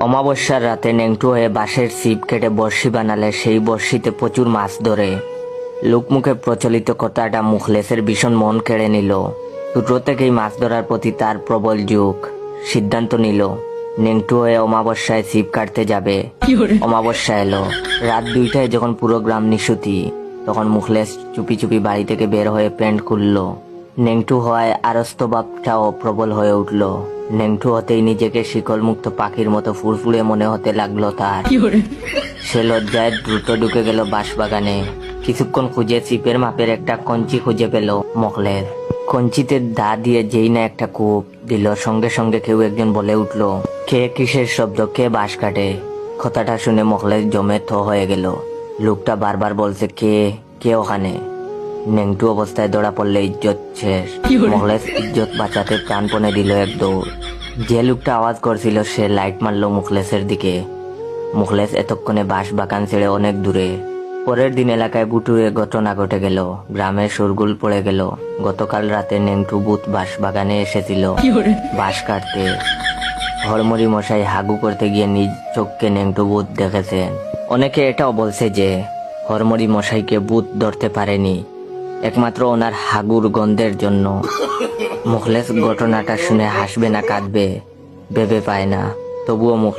অমাবস্যার রাতে নেংটু হয়ে বাঁশের ছিপ কেটে বড়শি বানালে সেই বড়শিতে প্রচুর মাছ ধরে। লোকমুখে প্রচলিত কথাটা মুখলেসের ভীষণ মন কেড়ে নিল। ছোট থেকেই মাছ ধরার প্রতি তার প্রবল যুগ। সিদ্ধান্ত নিল নেংটু হয়ে অমাবস্যায় ছিপ কাটতে যাবে। অমাবস্যা এলো। রাত দুইটায় যখন পুরো গ্রাম নিশুতি তখন মুখলেস চুপি চুপি বাড়ি থেকে বের হয়ে প্যান্ট খুললো। নেংটু হওয়ায় আরস্ত ভাবটাও প্রবল হয়ে উঠল। নেংটু হতেই নিজেকে শিকল মুক্ত পাখির মতো ফুরফুরে মনে হতে লাগল তার। সে লজ্জায় দ্রুত ঢুকে গেল বাঁশবাগানে। কিছুক্ষণ খুঁজে চিপের মাপের একটা কঞ্চি খুঁজে পেল মখলের কঞ্চিতে দা দিয়ে যেই না একটা কূপ দিল সঙ্গে সঙ্গে কেউ একজন বলে উঠল কে কিসের শব্দ? কে বাঁশ কাটে? কথাটা শুনে মখলের জমে থ হয়ে গেল। লোকটা বারবার বলছে কে? কে ওখানে? নেংটু অবস্থায় ধরা পড়লে ইজ্জত শেষ। মখলেস ইজ্জত বাঁচাতে প্রাণপণে দিল এক দৌড়। যে লোকটা আওয়াজ করছিল সে লাইট মারলো মুখলেসের দিকে। মুখলেস এতক্ষণে বাঁশ বাগান ছেড়ে অনেক দূরে। পরের দিন এলাকায় বুটুরে ঘটনা ঘটে গেল। গ্রামে শোরগুল পড়ে গেল। গতকাল রাতে নেংটু বুথ বাঁশ বাগানে এসেছিল। বাঁশ কাটতে। হরমরি মশাই হাগু করতে গিয়ে নিজ চোখকে নেংটু বুথ দেখেছেন। অনেকে এটাও বলছে যে হরমরি মশাইকে বুথ ধরতে পারেনি। একমাত্র ওনার হাগুর গন্ধের জন্য। মুখলেস ঘটনাটা শুনে হাসবে না, কাঁদবে, ভেবে পায় না। তবুও মুখ